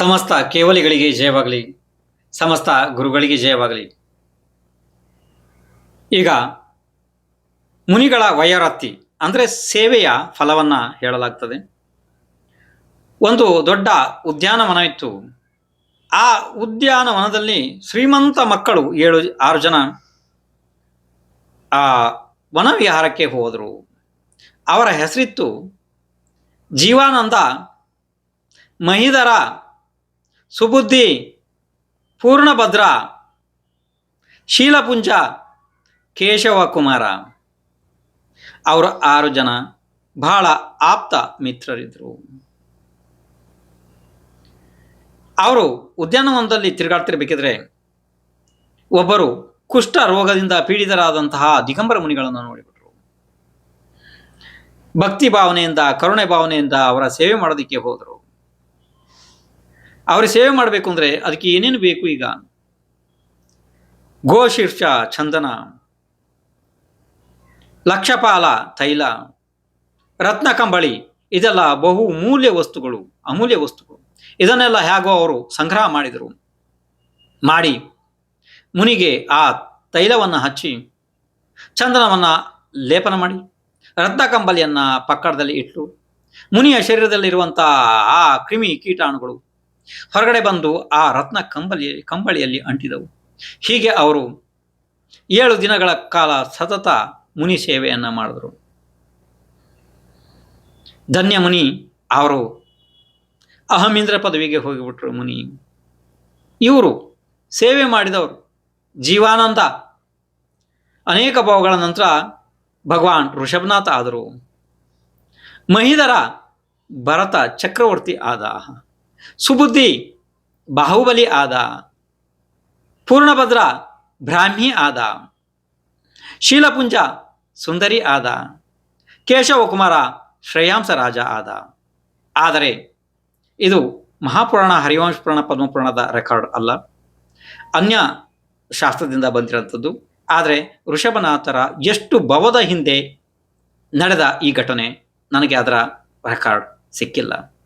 ಸಮಸ್ತ ಕೇವಲಿಗಳಿಗೆ ಜಯವಾಗಲಿ, ಸಮಸ್ತ ಗುರುಗಳಿಗೆ ಜಯವಾಗಲಿ. ಈಗ ಮುನಿಗಳ ವಯರತ್ತಿ ಅಂದರೆ ಸೇವೆಯ ಫಲವನ್ನು ಹೇಳಲಾಗ್ತದೆ. ಒಂದು ದೊಡ್ಡ ಉದ್ಯಾನವನ ಇತ್ತು ಆ ಉದ್ಯಾನವನದಲ್ಲಿ ಶ್ರೀಮಂತ ಮಕ್ಕಳು ಏಳು, ಆರು ಜನ ಆ ವನವಿಹಾರಕ್ಕೆ ಹೋದರು. ಅವರ ಹೆಸರಿತ್ತು ಜೀವಾನಂದ ಮಹಿಧರ ಸುಬುದ್ಧಿ, ಪೂರ್ಣಭದ್ರ, ಶೀಲಪುಂಜ ಕೇಶವ ಕುಮಾರ ಅವರ ಆರು ಜನ ಬಹಳ ಆಪ್ತ ಮಿತ್ರರಿದ್ದರು ಅವರು ಉದ್ಯಾನವನದಲ್ಲಿ ತಿರುಗಾಡ್ತಿರ್ಬೇಕಿದ್ರೆ ಒಬ್ಬರು ಕುಷ್ಠ ರೋಗದಿಂದ ಪೀಡಿತರಾದಂತಹ ದಿಗಂಬರ ಮುನಿಗಳನ್ನು ನೋಡಿಬಿಟ್ರು. ಭಕ್ತಿ ಭಾವನೆಯಿಂದ, ಕರುಣೆ ಭಾವನೆಯಿಂದ ಅವರ ಸೇವೆ ಮಾಡೋದಕ್ಕೆ ಹೋದರು. ಅವರ ಸೇವೆ ಮಾಡಬೇಕು ಅಂದರೆ ಅದಕ್ಕೆ ಏನೇನು ಬೇಕು ಈಗ? ಗೋಶೀರ್ಷ ಚಂದನ, ಲಕ್ಷಪಾಲ, ತೈಲ, ರತ್ನ ಕಂಬಳಿ, ಇದೆಲ್ಲ ಬಹು ಮೂಲ್ಯ ವಸ್ತುಗಳು, ಅಮೂಲ್ಯ ವಸ್ತುಗಳು. ಇದನ್ನೆಲ್ಲ ಹೇಗೋ ಅವರು ಸಂಗ್ರಹ ಮಾಡಿದರು. ಮಾಡಿ, ಮುನಿಗೆ ಆ ತೈಲವನ್ನು ಹಚ್ಚಿ, ಚಂದನವನ್ನು ಲೇಪನ ಮಾಡಿ, ರತ್ನ ಕಂಬಳಿಯನ್ನು ಪಕ್ಕಡದಲ್ಲಿ ಇಟ್ಟು, ಮುನಿಯ ಶರೀರದಲ್ಲಿರುವಂಥ ಆ ಕ್ರಿಮಿ ಕೀಟಾಣುಗಳು ಹೊರಗಡೆ ಬಂದು ಆ ರತ್ನ ಕಂಬಲಿ, ಕಂಬಳಿಯಲ್ಲಿ ಅಂಟಿದವು. ಹೀಗೆ ಅವರು ಏಳು ದಿನಗಳ ಕಾಲ ಸತತ ಮುನಿ ಸೇವೆಯನ್ನು ಮಾಡಿದರು. ಧನ್ಯ ಮುನಿ, ಅವರು ಅಹಮೀಂದ್ರ ಪದವಿಗೆ ಹೋಗಿಬಿಟ್ರು ಮುನಿ. ಇವರು ಸೇವೆ ಮಾಡಿದವರು. ಜೀವಾನಂದ. ಅನೇಕ ಭಾವಗಳ ನಂತರ ಭಗವಾನ್ ಋಷಭನಾಥ ಆದರು. ಮಹಿದರ ಭರತ ಚಕ್ರವರ್ತಿ ಆದ ಸುಬುದ್ಧಿ, ಬಾಹುಬಲಿ ಆದ, ಪೂರ್ಣಭದ್ರ ಬ್ರಾಹ್ಮಿ ಆದ, ಶೀಲಪುಂಜ ಸುಂದರಿ ಆದ, ಕೇಶವಕುಮಾರ ಶ್ರೇಯಾಂಸ ರಾಜ ಆದ. ಆದರೆ ಇದು ಮಹಾಪುರಾಣ, ಹರಿವಂಶ ಪುರಾಣ, ಪದ್ಮಪುರಾಣದ ರೆಕಾರ್ಡ್ ಅಲ್ಲ. ಅನ್ಯ ಶಾಸ್ತ್ರದಿಂದ ಬಂದಿರುವಂಥದ್ದು. ಆದರೆ ಋಷಭನಾಥರ ಎಷ್ಟು ಭವದ ಹಿಂದೆ ನಡೆದ ಈ ಘಟನೆ ನನಗೆ ಅದರ ರೆಕಾರ್ಡ್ ಸಿಕ್ಕಿಲ್ಲ.